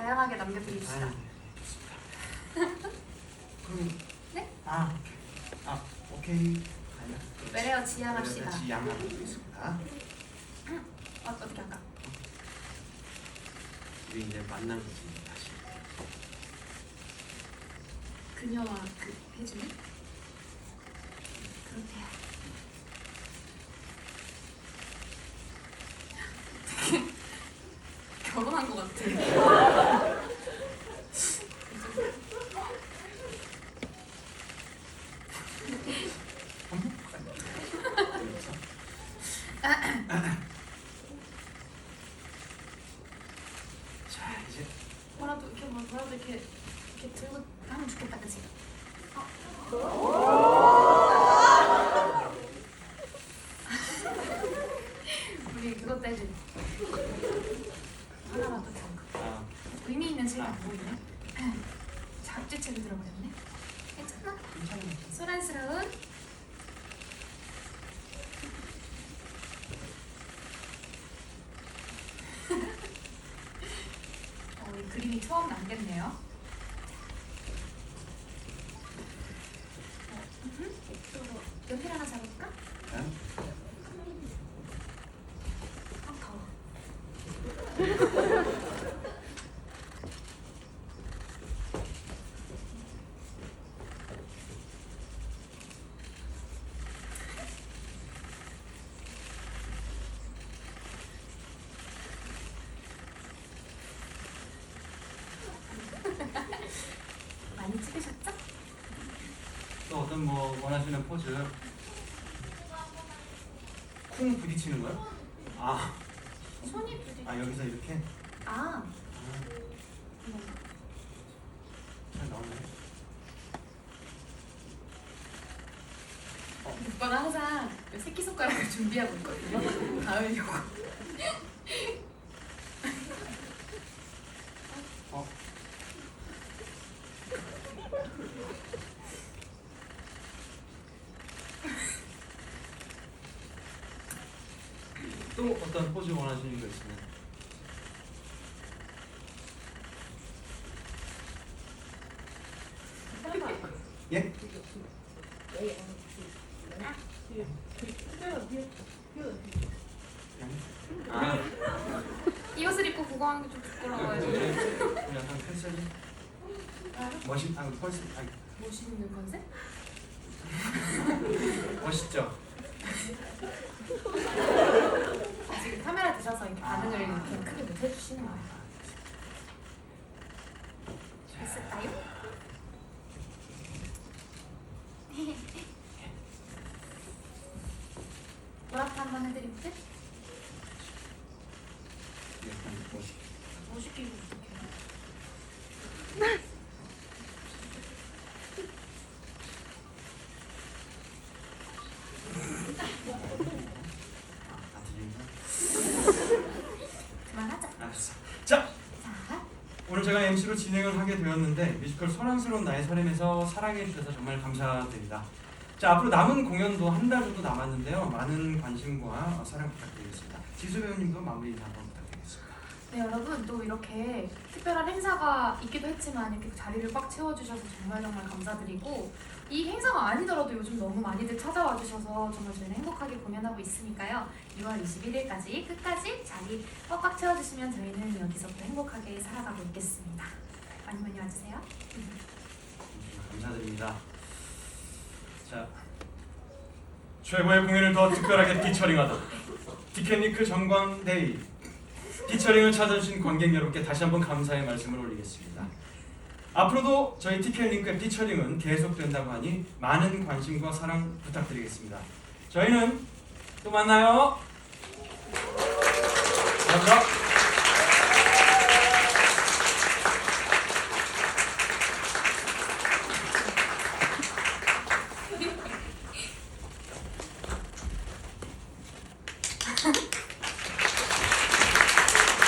다양하게 남겨드립시다. 아, 네. 그럼 네? 아 아 오케이 아니야 외래어 지향합시다. 지향하고 있습니다. 어, 어떻게 할까? 우리 이제 만난 거지 다시. 그녀와 그 해주니? 그렇대요. 결혼한 것 같아. 자 이제 뭐라도 이렇게 들고 하면 좋겠다, 그치? 우리 그것도 해줘. 하나만 더 잠깐. 아 의미 있는 책이 안 보이네. 잡지책이 들어버렸네. 괜찮아? 괜찮아요. 소란스러운 어, 이 그림이 처음 남겼네요. 어, 음흠. 또 연필 하나 잡을까? 네? 아, 더워. 많이 찍으셨죠? 또 어떤 뭐 원하시는 포즈 쿵 부딪히는 거요? 아, 손이 부딪. 아 여기서 이렇게 아, 아, 이거. 잘 나오네. 오빠는 항상 새끼 손가락을 준비하고 있거든요. 다음에 요거. 또 어떤 포즈 원하시는 거 있으면 예? 아, 이 옷을 입고 구경하는 게 좀 부끄러워요. 좀 약간 컨셉이 멋있, 아, 펄스, 아, 멋있는 컨셉? 멋있죠? 지금 카메라 드셔서 이렇게 반응을 이렇게 크게 못 해주시는 거예요. 됐을까요? 뭐라고 한번 해드릴게? 약간 멋있. 멋있게 입어줄게. 아, 다 들린다. 그만하자. 알았어. 자, 자, 오늘 제가 MC로 진행을 하게 되었는데 뮤지컬 소란스러운 나의 설렘에서 사랑해 주셔서 정말 감사드립니다. 자 앞으로 남은 공연도 한 달 정도 남았는데요. 많은 관심과 사랑 부탁드리겠습니다. 지수 배우님도 마무리 한번 부탁드리겠습니다. 네 여러분 또 이렇게 특별한 행사가 있기도 했지만 이렇게 자리를 꽉 채워주셔서 정말 정말 감사드리고 이 행사가 아니더라도 요즘 너무 많이들 찾아와 주셔서 정말 저희는 행복하게 공연하고 있으니까요 2월 21일까지 끝까지 자리 꽉꽉 채워주시면 저희는 여기서 또 행복하게 살아가고 있겠습니다 많이 많이 와주세요 감사드립니다. 자 최고의 공연을 더 특별하게 피처링하다. 티켓니크 정광데이 피처링을 찾아주신 관객 여러분께 다시 한번 감사의 말씀을 올리겠습니다. 앞으로도 저희 티켓링크의 피처링은 계속된다고 하니 많은 관심과 사랑 부탁드리겠습니다. 저희는 또 만나요. 감사합니다.